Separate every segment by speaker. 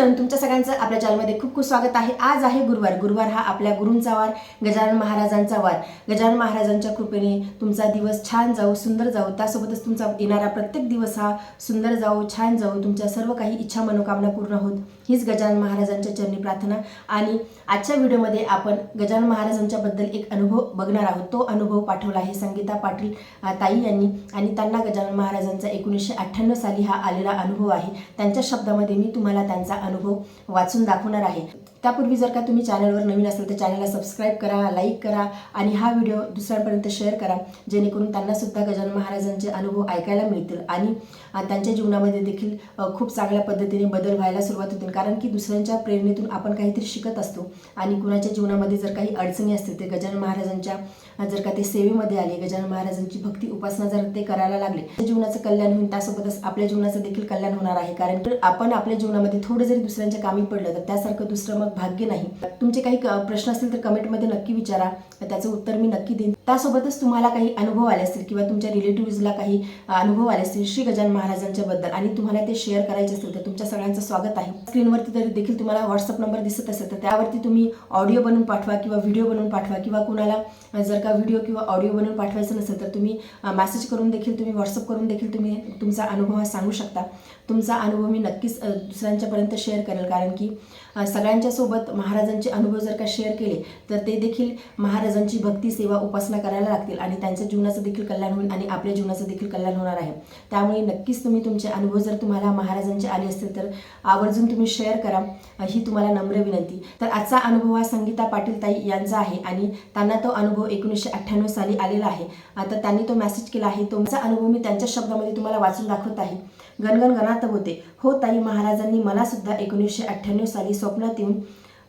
Speaker 1: जण तुमच्या सगळ्यांचं आपल्या चॅनलमध्ये खूप खूप स्वागत आहे. आज आहे गुरुवार. गुरुवार हा आपल्या गुरूंचा वार गजानन महाराजांचा वार. गजानन महाराजांच्या कृपेने तुमचा दिवस छान जाऊ सुंदर जाऊ त्यासोबतच तुमचा येणारा प्रत्येक दिवस हा सुंदर जाऊ छान जाऊ तुमच्या सर्व काही इच्छा मनोकामना पूर्ण होत. हीच गजानन महाराजांच्या चरणी प्रार्थना. आणि आजच्या व्हिडिओमध्ये आपण गजानन महाराजांच्याबद्दल एक अनुभव बघणार आहोत. तो अनुभव पाठवला आहे संगीता पाटील ताई यांनी. आणि त्यांना गजानन महाराजांचा एकोणीसशे अठ्ठ्याण्णव साली हा आलेला अनुभव आहे. त्यांच्या शब्दामध्ये मी तुम्हाला त्यांचा अनुभव वाचून दाखवणार आहे. त्यापूर्वी जर का तुम्ही चॅनलवर नवीन असेल तर चॅनलला सबस्क्राईब करा लाईक करा आणि हा व्हिडिओ दुसऱ्यांपर्यंत शेअर करा जेणेकरून त्यांनासुद्धा गजानन महाराजांचे अनुभव ऐकायला मिळतील आणि त्यांच्या जीवनामध्ये देखील खूप चांगल्या पद्धतीने बदल व्हायला सुरुवात होतील. कारण की दुसऱ्यांच्या प्रेरणेतून आपण काहीतरी शिकत असतो आणि कुणाच्या जीवनामध्ये जर काही अडचणी असतील ते गजानन महाराजांच्या अ, जर का ते सेवेमध्ये आले गजानन महाराजांची भक्ती उपासना जर ते करायला लागले जीवनाचं कल्याण होईल. त्यासोबतच आपल्या जीवनाचं देखील कल्याण होणार आहे. कारण तर आपण आपल्या जीवनामध्ये थोडं जरी दुसऱ्यांच्या कामी पडलं तर त्यासारखं दुसरं मग भाग्य नाही. तुमचे काही क- प्रश्न असतील तर कमेंटमध्ये नक्की विचारा. त्याचं उत्तर मी नक्की देईन. त्यासोबतच तुम्हाला काही अनुभव आले असतील किंवा तुमच्या रिलेटिव्हजला काही अनुभव आले असतील श्री गजान महाराजांच्या बद्दल आणि तुम्हाला ते शेअर करायचे असतील तर तुमच्या सगळ्यांचं स्वागत आहे. स्क्रीनवरती तरी देखील तुम्हाला व्हॉट्सअप नंबर दिसत असेल तर त्यावरती तुम्ही ऑडिओ बनवून पाठवा किंवा व्हिडिओ बनवून पाठवा किंवा कुणाला जर का व्हिडिओ किंवा ऑडिओ बनवून पाठवायचं नसेल तर तुम्ही मेसेज करून देखील तुम्ही व्हॉट्सअप करून देखील तुम्ही तुमचा अनुभव हा सांगू शकता. तुमचा अनुभव मी नक्कीच दुसऱ्यांच्यापर्यंत शेअर करेल कारण की सगळ्यांच्या सोबत महाराजांचे अनुभव जर का शेअर केले तर ते देखील महाराजांची भक्ती सेवा उपासना करायला लागतील आणि त्यांच्या जीवनाचं देखील कल्याण होईल आणि आपल्या जीवनाचं देखील कल्याण होणार आहे. त्यामुळे नक्कीच तुम्ही तुमचे अनुभव जर तुम्हाला महाराजांचे आले असतील तर आवर्जून तुम्ही शेअर करा. ही तुम्हाला नम्र विनंती. तर आजचा अनुभव हा संगीता पाटील ताई यांचा आहे आणि त्यांना तो अनुभव एकोणीसशे अठ्ठ्याण्णव साली आलेला आहे. आता त्यांनी तो मेसेज केला आहे. तुमचा अनुभव मी त्यांच्या शब्दामध्ये तुम्हाला वाचून दाखवत आहे. गणगण गणात होते. हो ताई महाराजांनी मला सुद्धा एकोणीसशे अठ्ठ्याण्णव साली स्वप्नात येऊन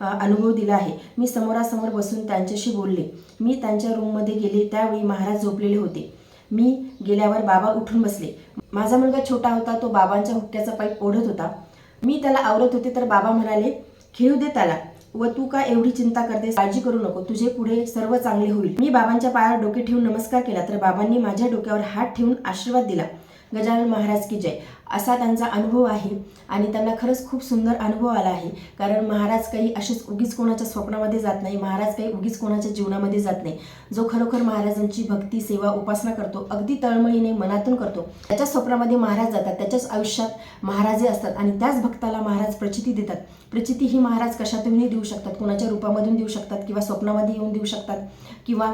Speaker 1: अनुभव दिला आहे. मी समोरासमोर बसून त्यांच्याशी बोलले. मी त्यांच्या रूममध्ये गेले त्यावेळी महाराज झोपलेले होते. मी गेल्यावर बाबा उठून बसले. माझा मुलगा छोटा होता तो बाबांच्या हुक्क्याचा पाईप ओढत होता. मी त्याला आवरत होते तर बाबा म्हणाले खेळू दे त्याला. व तू का एवढी चिंता करतेस? काळजी करू नको. तुझे पुढे सर्व चांगले होईल. मी बाबांच्या पायावर डोके ठेवून नमस्कार केला तर बाबांनी माझ्या डोक्यावर हात ठेवून आशीर्वाद दिला. गजानन महाराज की जय. असा त्यांचा अनुभव आहे आणि त्यांना खरंच खूप सुंदर अनुभव आला आहे. कारण महाराज काही असेच उगीच कोणाच्या स्वप्नामध्ये जात नाही महाराज काही उगीच कोणाच्या जीवनामध्ये जात नाही. जो खरोखर महाराजांची भक्ती सेवा उपासना करतो अगदी तळमळीने मनातून करतो त्याच्या स्वप्नामध्ये महाराज जातात त्याच्याच आयुष्यात महाराजे असतात आणि त्याच भक्ताला महाराज प्रचिती देतात. प्रचिती ही महाराज कशातूनही देऊ शकतात कोणाच्या रूपामधून देऊ शकतात किंवा स्वप्नामध्ये येऊन देऊ शकतात किंवा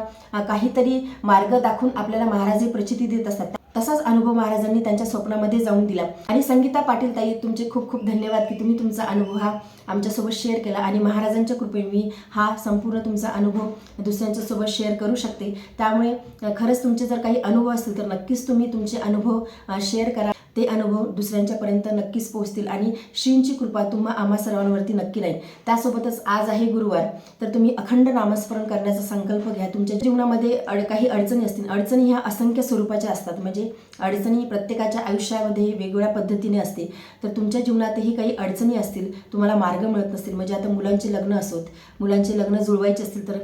Speaker 1: काहीतरी मार्ग दाखवून आपल्याला महाराज हे प्रचिती देत असतात. तसाच अनुभव महाराजांनी त्यांच्या स्वप्नामध्ये जाऊन दिला. आणि संगीता पाटील ताई तुमचे खूप खूप धन्यवाद की तुम्ही तुमचा अनुभव हा आमच्यासोबत शेअर केला आणि महाराजांच्या कृपेने मी हा संपूर्ण तुमचा अनुभव दुसऱ्यांच्या सोबत शेअर करू शकते. त्यामुळे खरंच तुमचे जर काही अनुभव असतील तर नक्कीच तुम्ही तुमचे अनुभव शेअर करा. ते अनुभव दुसऱ्यांच्यापर्यंत नक्कीच पोहोचतील आणि श्रींची कृपा तुम्हा आम्हा सर्वांवरती नक्की राहील त्यासोबतच आज आहे गुरुवार. तर तुम्ही अखंड नामस्मरण करण्याचा संकल्प घ्या. तुमच्या जीवनामध्ये अड काही अडचणी असतील. अडचणी ह्या असंख्य स्वरूपाच्या असतात. म्हणजे अडचणी प्रत्येकाच्या आयुष्यामध्ये वेगवेगळ्या पद्धतीने असते. तर तुमच्या जीवनातही काही अडचणी असतील तुम्हाला मार्ग मिळत नसतील. म्हणजे आता मुलांचे लग्न असोत. मुलांचे लग्न जुळवायचे असतील तर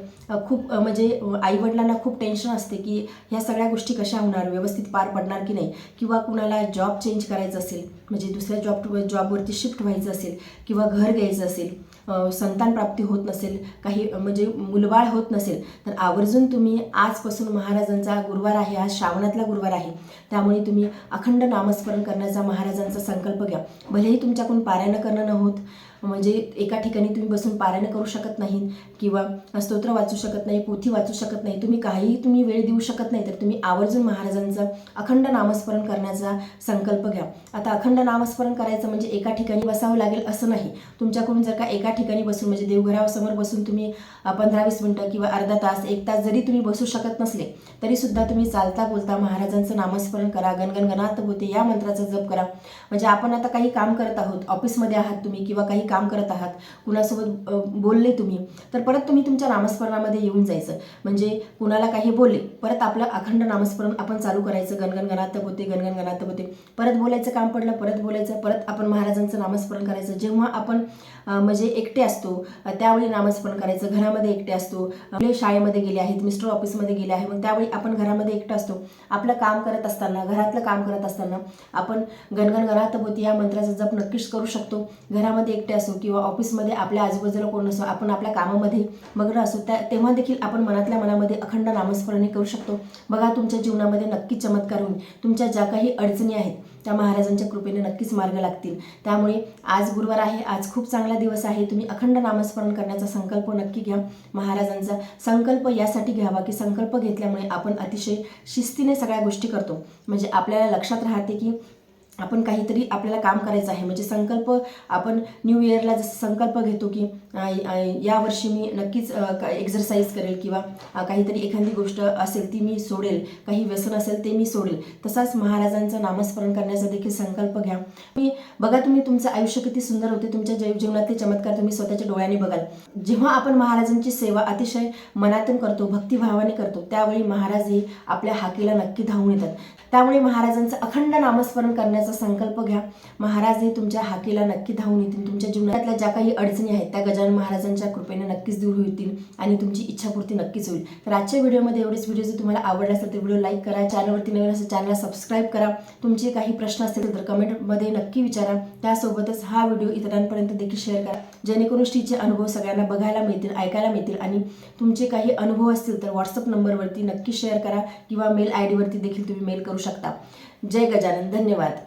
Speaker 1: खूप म्हणजे आईवडिलांना खूप टेन्शन असते की ह्या सगळ्या गोष्टी कशा होणार? व्यवस्थित पार पडणार की नाही? किंवा कुणाला जॉब चेंज करायचं असेल म्हणजे दुसऱ्या जॉब जॉबवरती शिफ्ट व्हायचं असेल किंवा घर घ्यायचं असेल संतान प्राप्ती होत नसेल काही म्हणजे मुलबाळ होत नसेल तर आवर्जून तुम्ही आजपासून महाराजांचा गुरुवार आहे आज श्रावणातला गुरुवार आहे त्यामुळे तुम्ही अखंड नामस्मरण करण्याचा महाराजांचा संकल्प घ्या. भलेही तुमच्याकडून पारायण करणं न होत म्हणजे एका ठिकाणी तुम्ही बसून पारायण करू शकत नाही किंवा स्तोत्र वाचू शकत नाही पोथी वाचू शकत नाही तुम्ही काहीही तुम्ही वेळ देऊ शकत नाही तर तुम्ही आवर्जून महाराजांचं अखंड नामस्मरण करण्याचा संकल्प घ्या. आता अखंड नामस्मरण करायचं म्हणजे एका ठिकाणी बसावं लागेल असं नाही. तुमच्याकडून जर का एका ठिकाणी बसून म्हणजे देवघरासमोर बसून तुम्ही पंधरा वीस मिनटं किंवा अर्धा तास एक तास जरी तुम्ही बसू शकत नसले तरीसुद्धा तुम्ही चालता बोलता महाराजांचं नामस्मरण करा गणगण गणात होते या मंत्राचा जप करा. म्हणजे आपण आता काही काम करत आहोत ऑफिसमध्ये आहात तुम्ही किंवा काही काम करत आहात. कुणासोबत बोलले तुम्ही तर परत तुम्ही तुमच्या नामस्मरणामध्ये येऊन जायचं. म्हणजे कुणाला काही बोलले परत आपलं अखंड नामस्मरण आपण चालू करायचं. गणगण गणात होते गणगण गणात होते परत बोलायचं काम पडलं परत बोलायचं परत आपण महाराजांचं नामस्मरण करायचं. जेव्हा आपण म्हणजे एकटे असतो त्यावेळी नामस्मरण करायचं. घरामध्ये एकटे असतो. आपले शाळेमध्ये गेले आहेत मिस्टर ऑफिसमध्ये गेले आहे मग त्यावेळी आपण घरामध्ये एकटे असतो. आपलं काम करत असताना घरातलं काम करत असताना आपण गणगण गणात होती या मंत्राचा जप नक्कीच करू शकतो. घरामध्ये एकटे असतो असो किंवा ऑफिसमध्ये आपल्या आजूबाजूला कोण असो आपण आपल्या कामामध्ये मग्न असो त्या तेव्हा देखील आपण मनातल्या मनामध्ये अखंड नामस्मरणे करू शकतो. बघा तुमच्या जीवनामध्ये नक्कीच चमत्कार होईल. तुमच्या ज्या काही अडचणी आहेत त्या महाराजांच्या कृपेने नक्कीच मार्ग लागतील. त्यामुळे आज गुरुवार आहे आज खूप चांगला दिवस आहे. तुम्ही अखंड नामस्मरण करण्याचा संकल्प नक्की घ्या. महाराजांचा संकल्प यासाठी घ्यावा की संकल्प घेतल्यामुळे आपण अतिशय शिस्तीने सगळ्या गोष्टी करतो. म्हणजे आपल्याला लक्षात राहते की आपण काहीतरी आपल्याला काम करायचं आहे. म्हणजे संकल्प आपण न्यू इयरला जसं संकल्प घेतो की यावर्षी मी नक्कीच एक्झरसाईज करेल किंवा काहीतरी एखादी गोष्ट असेल ती मी सोडेल काही व्यसन असेल ते मी सोडेल तसाच महाराजांचं नामस्मरण करण्याचा देखील संकल्प घ्या. मी बघा तुम्ही तुमचं आयुष्य किती सुंदर होते तुमच्या जैव जीवनातले चमत्कार तुम्ही स्वतःच्या डोळ्याने बघाल. जेव्हा आपण महाराजांची सेवा अतिशय मनातून करतो भक्तिभावाने करतो त्यावेळी महाराज हे आपल्या हाकेला नक्की धावून येतात. त्यामुळे महाराजांचं अखंड नामस्मरण करण्याचा संकल्प घ्या. महाराज हे तुमच्या हाकेला नक्की धावून येतील. तुमच्या जीवनातल्या ज्या काही अडचणी आहेत त्या गजानन महाराजांच्या कृपेने नक्कीच दूर होतील आणि तुमची इच्छापूर्ती नक्कीच होईल. तर आजच्या व्हिडिओमध्ये एवढेच व्हिडिओ जर तुम्हाला आवडला असेल तर व्हिडिओ लाईक करा चॅनलवरती नवीन असेल चॅनलला सबस्क्राईब करा. तुमचे काही प्रश्न असतील तर कमेंटमध्ये नक्की विचारा. त्यासोबतच हा व्हिडिओ इतरांपर्यंत देखील शेअर करा. जेणेकरून श्रीचे अनुभव सगळ्यांना बघायला मिळतील ऐकायला मिळतील आणि तुमचे काही अनुभव असतील तर व्हॉट्सअप नंबरवरती नक्की शेअर करा किंवा मेल आय डीवरती देखील तुम्ही मेल करू शकता. जय गजानन. धन्यवाद.